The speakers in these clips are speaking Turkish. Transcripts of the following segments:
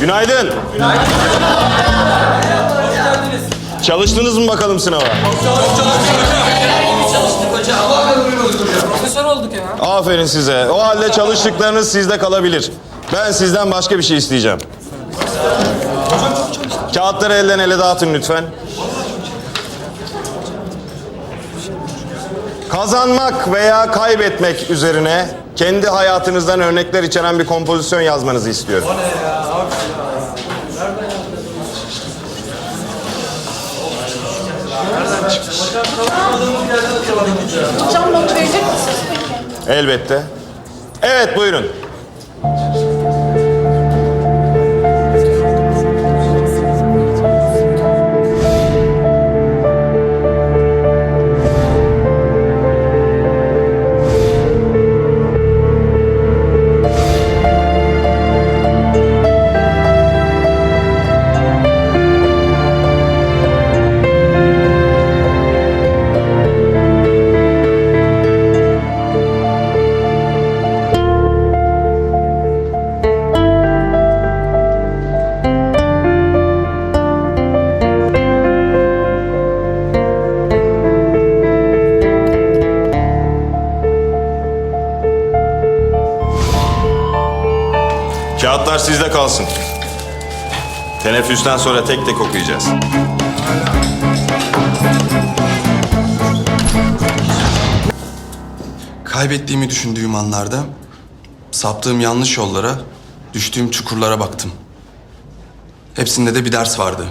Günaydın. Çalıştınız mı bakalım sınava? Profesör olduk ya. Aferin size. O halde çalıştıklarınız sizde kalabilir. Ben sizden başka bir şey isteyeceğim. Kağıtları elden ele dağıtın lütfen. Kazanmak veya kaybetmek üzerine kendi hayatınızdan örnekler içeren bir kompozisyon yazmanızı istiyorum. Hocam not verecek misiniz peki? Elbette. Evet buyurun. Kağıtlar sizde kalsın. Teneffüsten sonra tek tek okuyacağız. Kaybettiğimi düşündüğüm anlarda saptığım yanlış yollara, düştüğüm çukurlara baktım. Hepsinde de bir ders vardı.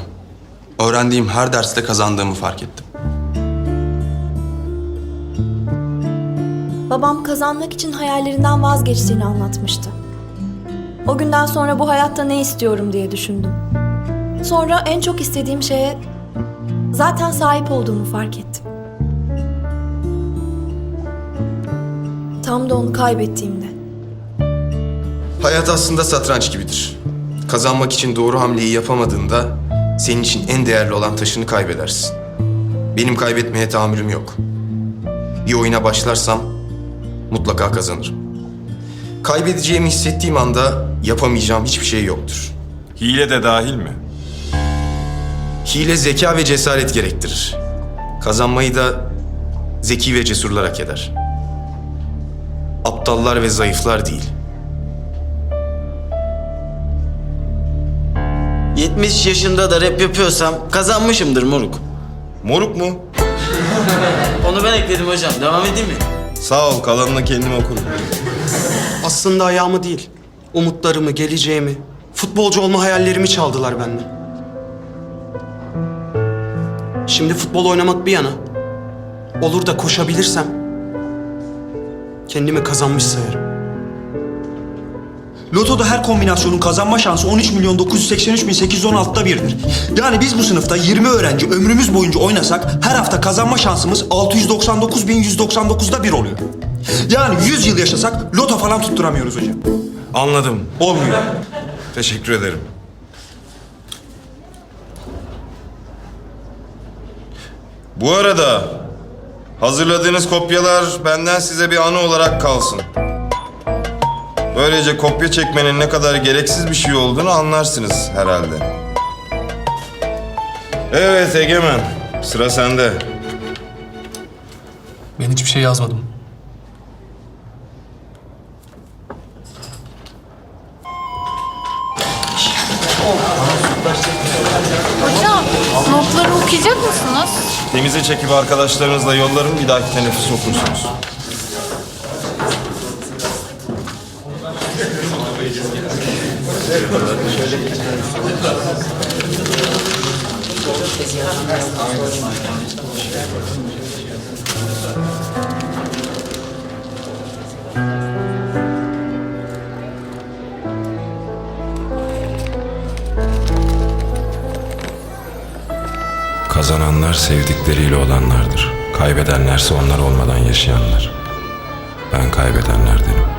Öğrendiğim her derste kazandığımı fark ettim. Babam kazanmak için hayallerinden vazgeçtiğini anlatmıştı. O günden sonra bu hayatta ne istiyorum diye düşündüm. Sonra en çok istediğim şeye zaten sahip olduğumu fark ettim. Tam da onu kaybettiğimde. Hayat aslında satranç gibidir. Kazanmak için doğru hamleyi yapamadığında senin için en değerli olan taşını kaybedersin. Benim kaybetmeye tahammülüm yok. Bir oyuna başlarsam mutlaka kazanırım. Kaybedeceğimi hissettiğim anda yapamayacağım hiçbir şey yoktur. Hile de dahil mi? Hile zeka ve cesaret gerektirir. Kazanmayı da zeki ve cesurlar hak eder. Aptallar ve zayıflar değil. 70 yaşında da rap yapıyorsam kazanmışımdır moruk. Moruk mu? Onu ben ekledim hocam. Devam edeyim mi? Sağ ol kalanını kendim okurum. Aslında ayağımı değil, umutlarımı, geleceğimi, futbolcu olma hayallerimi çaldılar benden. Şimdi futbol oynamak bir yana, olur da koşabilirsem kendimi kazanmış sayarım. Lotoda her kombinasyonun kazanma şansı 13 milyon 983 bin 816'da birdir. Yani biz bu sınıfta 20 öğrenci ömrümüz boyunca oynasak her hafta kazanma şansımız 699 bin 199'da bir oluyor. Yani 100 yıl yaşasak loto falan tutturamıyoruz hocam. Anladım. Olmuyor. Teşekkür ederim. Bu arada hazırladığınız kopyalar benden size bir anı olarak kalsın. Böylece kopya çekmenin ne kadar gereksiz bir şey olduğunu anlarsınız herhalde. Evet Egemen, sıra sende. Ben hiçbir şey yazmadım. Hocam notları okuyacak mısınız? Temize çekip arkadaşlarınızla yollarım bir dahaki teneffüs okursunuz. Kazananlar sevdikleriyle olanlardır. Kaybedenlerse onlar olmadan yaşayanlar. Ben kaybedenlerdenim.